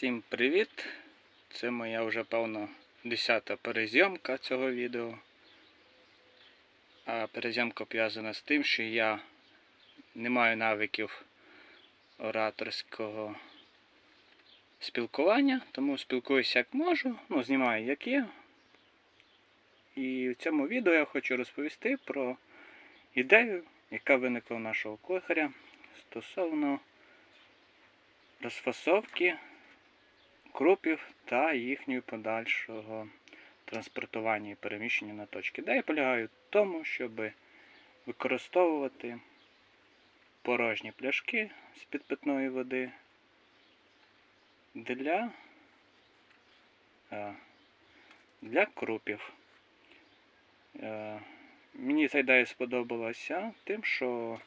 Всім привіт! Це моя вже певно десята перезйомка цього відео. А перезйомка пов'язана з тим, що я не маю навиків ораторського спілкування, тому спілкуюся як можу, ну, знімаю як є. І в цьому відео я хочу розповісти про ідею, яка виникла у нашого кухаря стосовно розфасовки крупів та їхнього подальшого транспортування і переміщення на точки. Ідея полягає в тому, щоб використовувати порожні пляшки з-під питної води для, е, для крупів. Е, Мені ця ідея сподобалася тим, що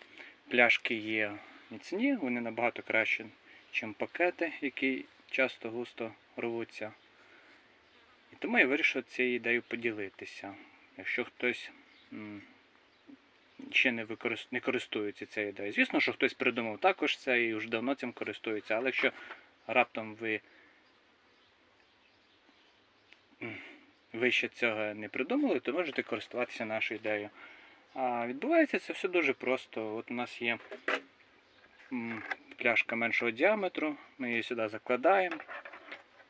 пляшки є міцні, вони набагато краще, ніж пакети, які часто густо рвуться. І тому я вирішив цією ідеєю поділитися. Якщо хтось ще не, користується цією ідеєю. Звісно, що хтось придумав також це і вже давно цим користується, але якщо раптом ви ви цього не придумали, то можете користуватися нашою ідеєю. А відбувається це все дуже просто. От у нас є пляшка меншого діаметру, ми її сюди закладаємо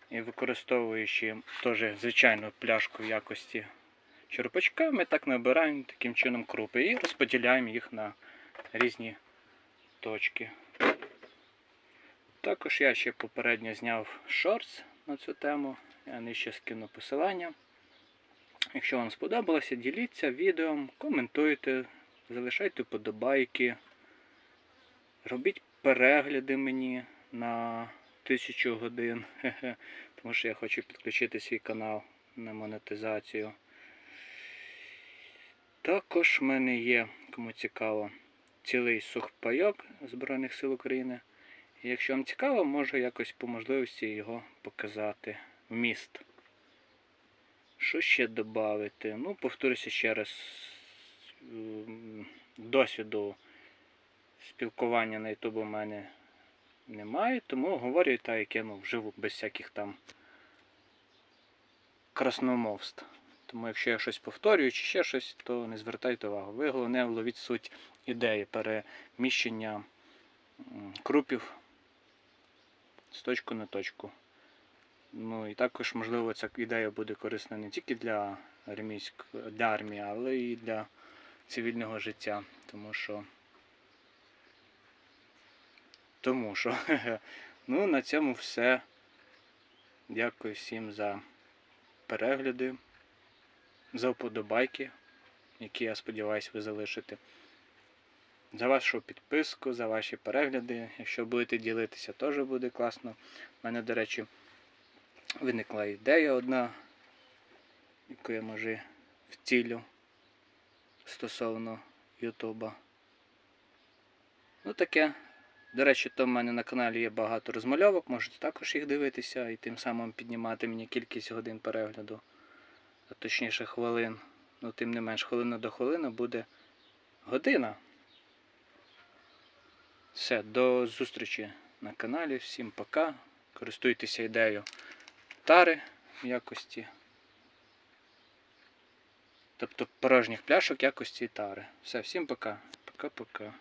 і використовуючи теж звичайну пляшку в якості черпачка, ми так набираємо таким чином крупи і розподіляємо їх на різні точки. Також я ще попередньо зняв шортс на цю тему, я нижче скину посилання. Якщо вам сподобалося, діліться відео, коментуйте, залишайте вподобайки, робіть перегляди мені на тисячу годин, тому що я хочу підключити свій канал на монетизацію. Також в мене є, кому цікаво, цілий сухпайок Збройних сил України. І якщо вам цікаво, можу якось по можливості його показати вміст. Що ще додати? Ну, повторюся ще раз, досвіду спілкування на YouTube у мене немає, тому говорю так, як я ну, вживу, без всяких там красномовств. Тому якщо я щось повторюю чи ще щось, то не звертайте увагу. Ви головне вловіть суть ідеї переміщення крупів з точку на точку. Ну і також, можливо, ця ідея буде корисна не тільки для, армійськ... для армії, але і для цивільного життя. Тому що. Тому що. Ну, на цьому все. Дякую всім за перегляди, за вподобайки, які я сподіваюся ви залишите. За вашу підписку, за ваші перегляди. Якщо будете ділитися, теж буде класно. У мене, до речі, виникла ідея одна, яку я може втілю стосовно Ютуба. Ну таке. До речі, то в мене на каналі є багато розмальовок, можете також їх дивитися і тим самим піднімати мені кількість годин перегляду, а точніше хвилин. Ну, тим не менш, хвилина до хвилини буде година. Все, до зустрічі на каналі. Всім пока. Користуйтеся ідеєю тари в якості. Тобто порожніх пляшок якості тари. Все, всім пока. Пока-пока.